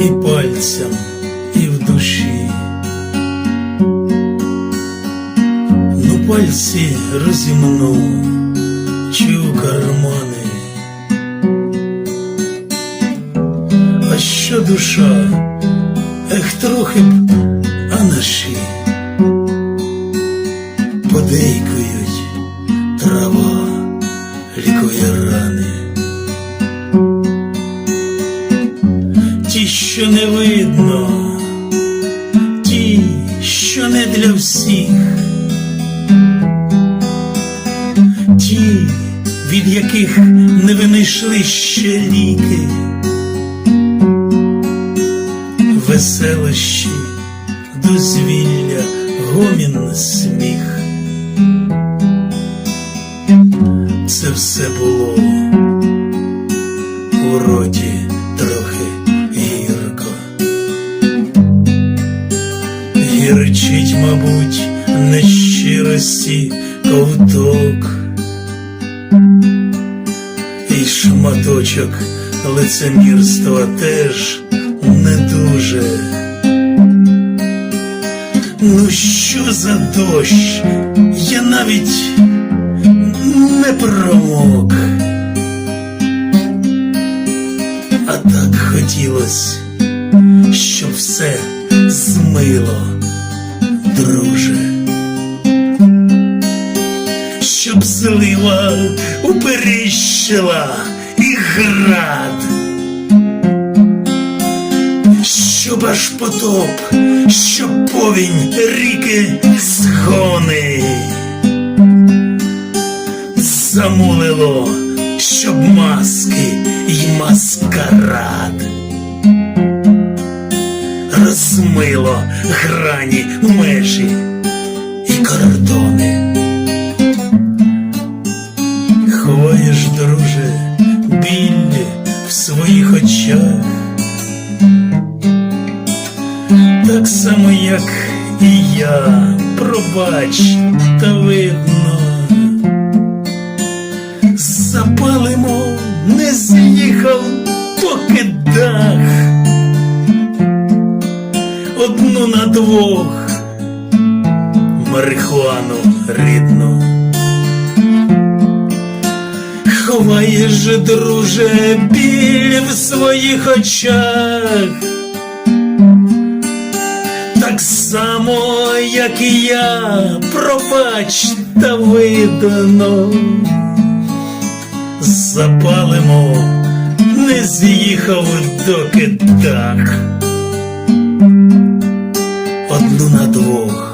пальцям і в душі. Ну пальці розімну, чи у кармани. А що душа, ех трохи б, а наші подейкують трава, лікує рани. Що не видно, ті, що не для всіх, ті, від яких не винайшли ще ліки, веселощі, дозвілля, гомін, сміх. Це все було у роті Гірчить, мабуть, нещирості ковток і шматочок лицемірства теж не дуже. Ну що за дощ? Я навіть не промок. А так хотілось, щоб все змило, друже. Щоб злива уперіщила і град. Щоб аж потоп, щоб повінь ріки згони замулило, Грані межі і кордони. Ховаєш, друже, біль в своїх очах, так само, як і я, пробач, та видно запалимо, не з'їхав поки дах. Одну на двох марихуану рідну. Ховаєш, же, друже, біль в своїх очах. Так само, як і я, пробач та видно запалимо, не з'їхав доки так. Одну двох